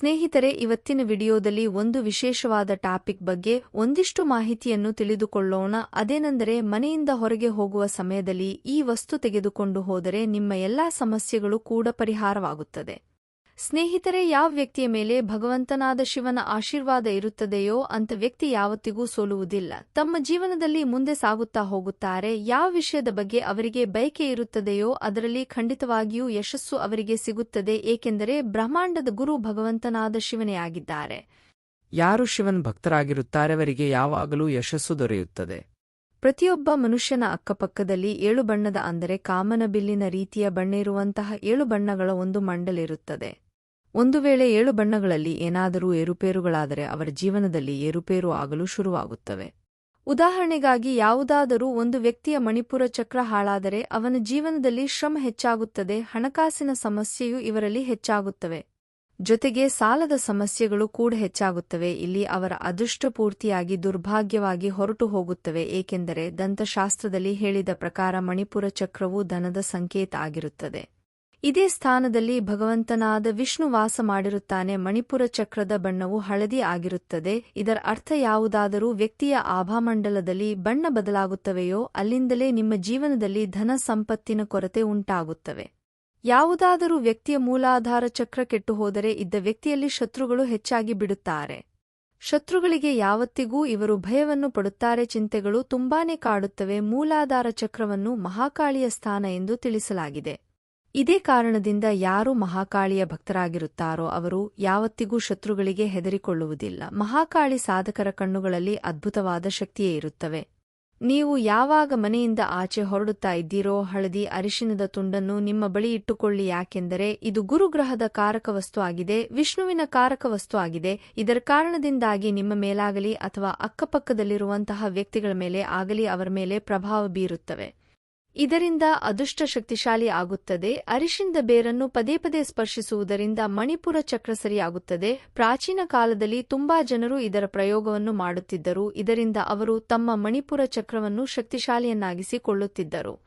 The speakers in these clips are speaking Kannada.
ಸ್ನೇಹಿತರೆ, ಇವತ್ತಿನ ವಿಡಿಯೋದಲ್ಲಿ ಒಂದು ವಿಶೇಷವಾದ ಟಾಪಿಕ್ ಬಗ್ಗೆ ಒಂದಿಷ್ಟು ಮಾಹಿತಿಯನ್ನು ತಿಳಿದುಕೊಳ್ಳೋಣ. ಅದೇನೆಂದರೆ, ಮನೆಯಿಂದ ಹೊರಗೆ ಹೋಗುವ ಸಮಯದಲ್ಲಿ ಈ ವಸ್ತು ತೆಗೆದುಕೊಂಡು ಹೋದರೆ ನಿಮ್ಮ ಎಲ್ಲಾ ಸಮಸ್ಯೆಗಳು ಕೂಡ ಪರಿಹಾರವಾಗುತ್ತದೆ. ಸ್ನೇಹಿತರೆ ಯಾವ ವ್ಯಕ್ತಿಯ ಮೇಲೆ ಭಗವಂತನಾದ ಶಿವನ ಆಶೀರ್ವಾದ ಇರುತ್ತದೆಯೋ ಅಂತ ವ್ಯಕ್ತಿ ಯಾವತ್ತಿಗೂ ಸೋಲುವುದಿಲ್ಲ. ತಮ್ಮ ಜೀವನದಲ್ಲಿ ಮುಂದೆ ಸಾಗುತ್ತಾ ಹೋಗುತ್ತಾರೆ. ಯಾವ ವಿಷಯದ ಬಗ್ಗೆ ಅವರಿಗೆ ಬಯಕೆ ಇರುತ್ತದೆಯೋ ಅದರಲ್ಲಿ ಖಂಡಿತವಾಗಿಯೂ ಯಶಸ್ಸು ಅವರಿಗೆ ಸಿಗುತ್ತದೆ ಏಕೆಂದರೆ ಬ್ರಹ್ಮಾಂಡದ ಗುರು ಭಗವಂತನಾದ ಶಿವನೇ ಆಗಿದ್ದಾರೆ. ಯಾರು ಶಿವನ್ ಭಕ್ತರಾಗಿರುತ್ತಾರೆ ಅವರಿಗೆ ಯಾವಾಗಲೂ ಯಶಸ್ಸು ದೊರೆಯುತ್ತದೆ. ಪ್ರತಿಯೊಬ್ಬ ಮನುಷ್ಯನ ಅಕ್ಕಪಕ್ಕದಲ್ಲಿ ಏಳು ಬಣ್ಣದ ಅಂದರೆ ಕಾಮನಬಿಲ್ಲಿನ ರೀತಿಯ ಬಣ್ಣ ಇರುವಂತಹ ಏಳು ಬಣ್ಣಗಳ ಒಂದು ಮಂಡಲಿರುತ್ತದೆ. ಒಂದು ವೇಳೆ ಏಳು ಬಣ್ಣಗಳಲ್ಲಿ ಏನಾದರೂ ಏರುಪೇರುಗಳಾದರೆ ಅವರ ಜೀವನದಲ್ಲಿ ಏರುಪೇರು ಆಗಲು ಶುರುವಾಗುತ್ತವೆ. ಉದಾಹರಣೆಗಾಗಿ, ಯಾವುದಾದರೂ ಒಂದು ವ್ಯಕ್ತಿಯ ಮಣಿಪುರ ಚಕ್ರ ಹಾಳಾದರೆ ಅವನ ಜೀವನದಲ್ಲಿ ಶ್ರಮ ಹೆಚ್ಚಾಗುತ್ತದೆ, ಹಣಕಾಸಿನ ಸಮಸ್ಯೆಯೂ ಇವರಲ್ಲಿ ಹೆಚ್ಚಾಗುತ್ತವೆ. ಜೊತೆಗೆ ಸಾಲದ ಸಮಸ್ಯೆಗಳು ಕೂಡ ಹೆಚ್ಚಾಗುತ್ತವೆ, ಇಲ್ಲಿ ಅವರ ಅದೃಷ್ಟಪೂರ್ತಿಯಾಗಿ ದುರ್ಭಾಗ್ಯವಾಗಿ ಹೊರಟು ಹೋಗುತ್ತವೆ, ಏಕೆಂದರೆ ದಂತಶಾಸ್ತ್ರದಲ್ಲಿ ಹೇಳಿದ ಪ್ರಕಾರ ಮಣಿಪುರ ಚಕ್ರವು ಧನದ ಸಂಕೇತ ಆಗಿರುತ್ತದೆ. ಇದೇ ಸ್ಥಾನದಲ್ಲಿ ಭಗವಂತನಾದ ವಿಷ್ಣು ವಾಸ ಮಾಡಿರುತ್ತಾನೆ. ಮಣಿಪುರ ಚಕ್ರದ ಬಣ್ಣವು ಹಳದಿ ಆಗಿರುತ್ತದೆ. ಇದರ ಅರ್ಥ ಯಾವುದಾದರೂ ವ್ಯಕ್ತಿಯ ಆಭಾಮಂಡಲದಲ್ಲಿ ಬಣ್ಣ ಬದಲಾಗುತ್ತವೆಯೋ, ಅಲ್ಲಿಂದಲೇ ನಿಮ್ಮ ಜೀವನದಲ್ಲಿ ಧನ ಸಂಪತ್ತಿನ ಕೊರತೆ ಉಂಟಾಗುತ್ತವೆ. ಯಾವುದಾದರೂ ವ್ಯಕ್ತಿಯ ಮೂಲಾಧಾರ ಚಕ್ರ ಕೆಟ್ಟು ಹೋದರೆ ಇದ್ದ ವ್ಯಕ್ತಿಯಲ್ಲಿ ಶತ್ರುಗಳು ಹೆಚ್ಚಾಗಿ ಬಿಡುತ್ತಾರೆ. ಶತ್ರುಗಳಿಗೆ ಯಾವತ್ತಿಗೂ ಇವರು ಭಯವನ್ನು ಪಡುತ್ತಾರೆ. ಚಿಂತೆಗಳು ತುಂಬಾನೇ ಕಾಡುತ್ತವೆ. ಮೂಲಾಧಾರ ಚಕ್ರವನ್ನು ಮಹಾಕಾಳಿಯ ಸ್ಥಾನ ಎಂದು ತಿಳಿಸಲಾಗಿದೆ. ಇದೇ ಕಾರಣದಿಂದ ಯಾರು ಮಹಾಕಾಳಿಯ ಭಕ್ತರಾಗಿರುತ್ತಾರೋ ಅವರು ಯಾವತ್ತಿಗೂ ಶತ್ರುಗಳಿಗೆ ಹೆದರಿಕೊಳ್ಳುವುದಿಲ್ಲ. ಮಹಾಕಾಳಿ ಸಾಧಕರ ಕಣ್ಣುಗಳಲ್ಲಿ ಅದ್ಭುತವಾದ ಶಕ್ತಿಯೇ ಇರುತ್ತವೆ. ನೀವು ಯಾವಾಗ ಮನೆಯಿಂದ ಆಚೆ ಹೊರಡುತ್ತಾ ಇದ್ದೀರೋ, ಹಳದಿ ಅರಿಶಿನದ ತುಂಡನ್ನು ನಿಮ್ಮ ಬಳಿ ಇಟ್ಟುಕೊಳ್ಳಿ. ಯಾಕೆಂದರೆ ಇದು ಗುರುಗ್ರಹದ ಕಾರಕ ವಸ್ತು ಆಗಿದೆ, ವಿಷ್ಣುವಿನ ಕಾರಕ ವಸ್ತು ಆಗಿದೆ. ಇದರ ಕಾರಣದಿಂದಾಗಿ ನಿಮ್ಮ ಮೇಲಾಗಲಿ ಅಥವಾ ಅಕ್ಕಪಕ್ಕದಲ್ಲಿರುವಂತಹ ವ್ಯಕ್ತಿಗಳ ಮೇಲೆ ಆಗಲಿ ಅವರ ಮೇಲೆ ಪ್ರಭಾವ ಬೀರುತ್ತವೆ. ಇದರಿಂದ ಅದೃಷ್ಟ ಶಕ್ತಿಶಾಲಿ ಆಗುತ್ತದೆ. ಅರಿಶಿಂದ ಬೇರನ್ನು ಪದೇ ಪದೇ ಸ್ಪರ್ಶಿಸುವುದರಿಂದ ಮಣಿಪುರ ಚಕ್ರ ಸರಿಯಾಗುತ್ತದೆ. ಪ್ರಾಚೀನ ಕಾಲದಲ್ಲಿ ತುಂಬಾ ಜನರು ಇದರ ಪ್ರಯೋಗವನ್ನು ಮಾಡುತ್ತಿದ್ದರು. ಇದರಿಂದ ಅವರು ತಮ್ಮ ಮಣಿಪುರ ಚಕ್ರವನ್ನು ಶಕ್ತಿಶಾಲಿಯನ್ನಾಗಿಸಿಕೊಳ್ಳುತ್ತಿದ್ದರು.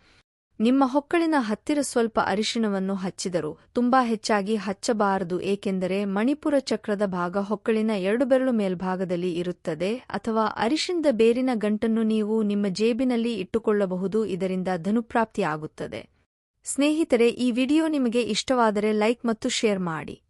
ನಿಮ್ಮ ಹೊಕ್ಕಳಿನ ಹತ್ತಿರ ಸ್ವಲ್ಪ ಅರಿಶಿಣವನ್ನು ಹಚ್ಚಿದರು. ತುಂಬಾ ಹೆಚ್ಚಾಗಿ ಹಚ್ಚಬಾರದು, ಏಕೆಂದರೆ ಮಣಿಪುರ ಚಕ್ರದ ಭಾಗ ಹೊಕ್ಕಳಿನ ಎರಡು ಬೆರಳು ಮೇಲ್ಭಾಗದಲ್ಲಿ ಇರುತ್ತದೆ. ಅಥವಾ ಅರಿಶಿಣದ ಬೇರಿನ ಗಂಟನ್ನು ನೀವು ನಿಮ್ಮ ಜೇಬಿನಲ್ಲಿ ಇಟ್ಟುಕೊಳ್ಳಬಹುದು, ಇದರಿಂದ ಧನುಪ್ರಾಪ್ತಿಯಾಗುತ್ತದೆ. ಸ್ನೇಹಿತರೆ, ಈ ವಿಡಿಯೋ ನಿಮಗೆ ಇಷ್ಟವಾದರೆ ಲೈಕ್ ಮತ್ತು ಶೇರ್ ಮಾಡಿ.